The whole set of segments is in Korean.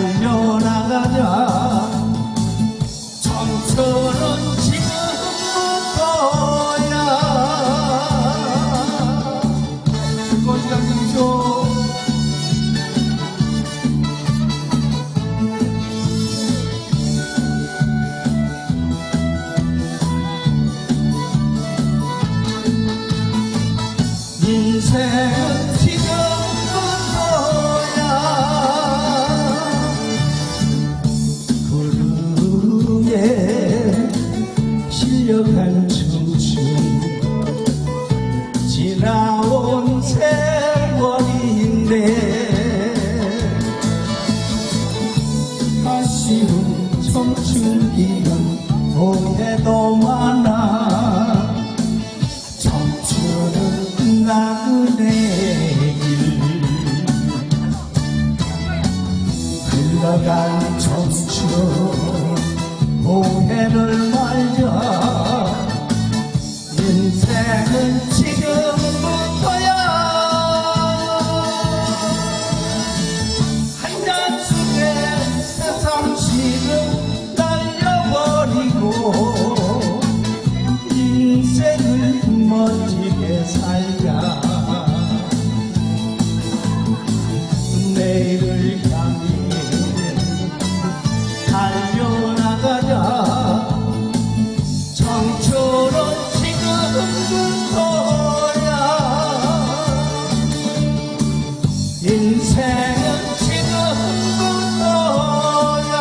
달려나가자 청춘은 지금부터야. 권장 경쇼 인생 멈춰 보행을 말자. 인생은 지금부터야. 한 잔씩의 세상식을 날려버리고 인생을 멋지게 살자. 인생은 지금 너야.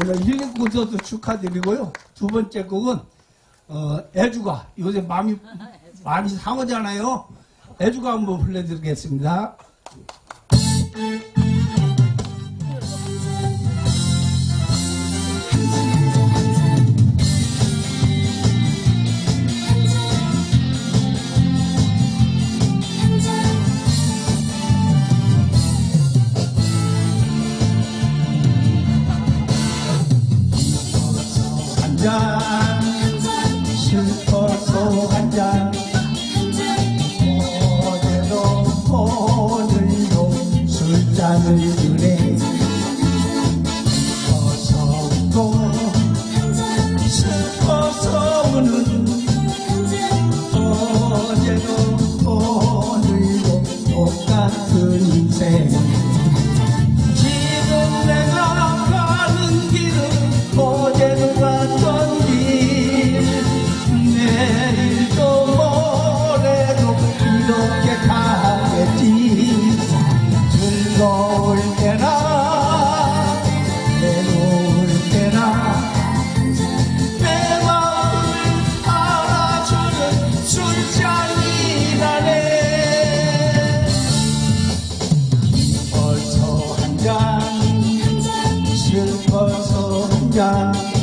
오늘 1인 콘서트 축하드리고요. 두 번째 곡은 어, 애주가. 요새 마음이 많이 상하잖아요. 애주가 한번 불러드리겠습니다. 한잔 슬퍼서 한잔. 어제도 오늘도 술잔을 Sorunca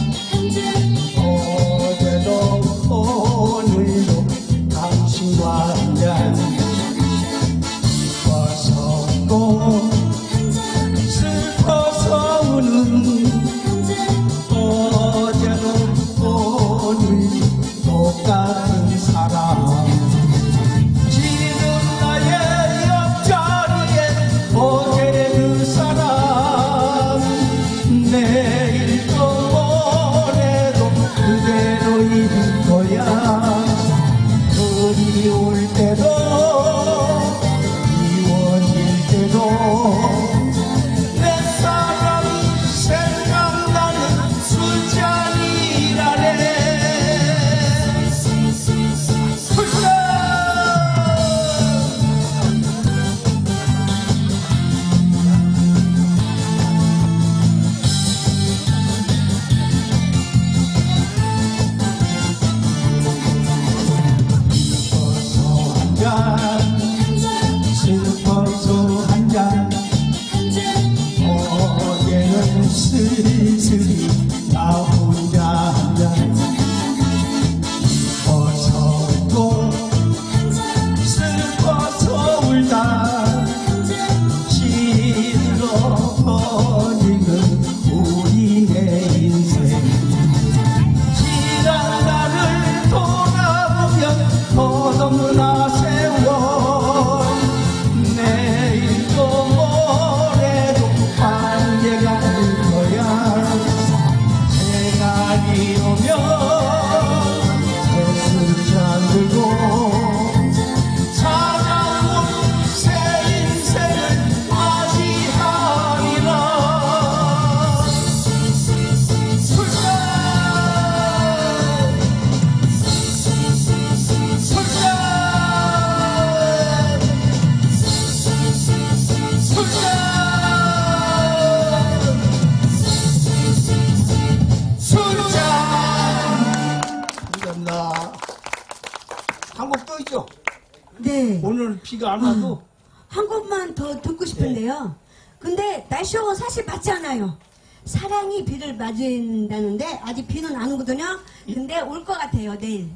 네. 오늘 비가 안 와도 한 곡만 더 듣고 싶은데요. 근데 날씨가 사실 맞지 않아요. 사랑이 비를 맞은다는데 아직 비는 안 오거든요. 근데 올 것 같아요 내일.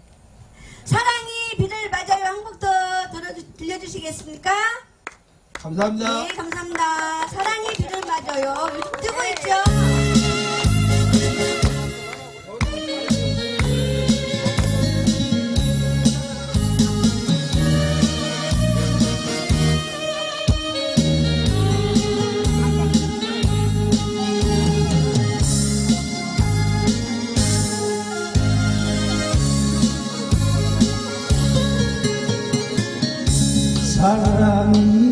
사랑이 비를 맞아요 한 곡 더 들려주시겠습니까? 감사합니다. 네 감사합니다. 사랑이 비를 맞아요. 뜨고 있죠. 사랑이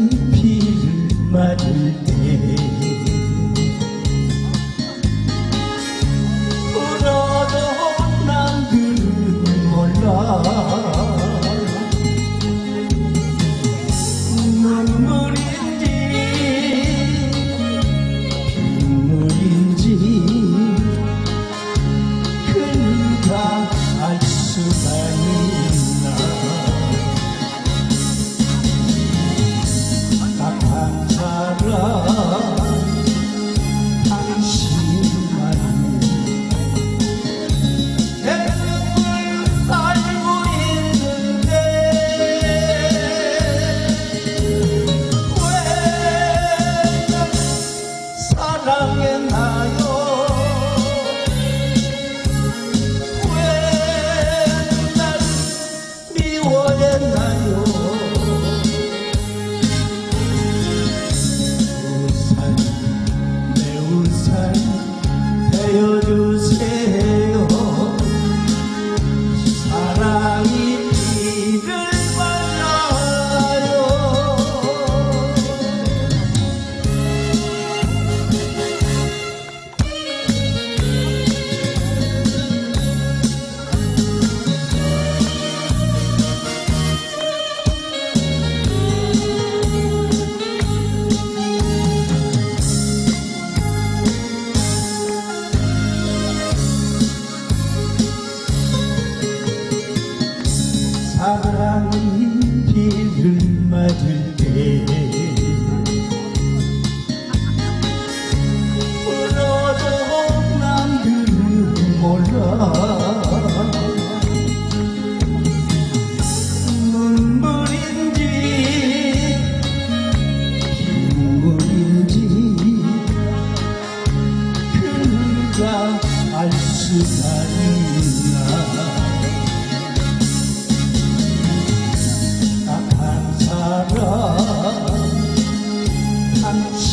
비를 맞을 때 sun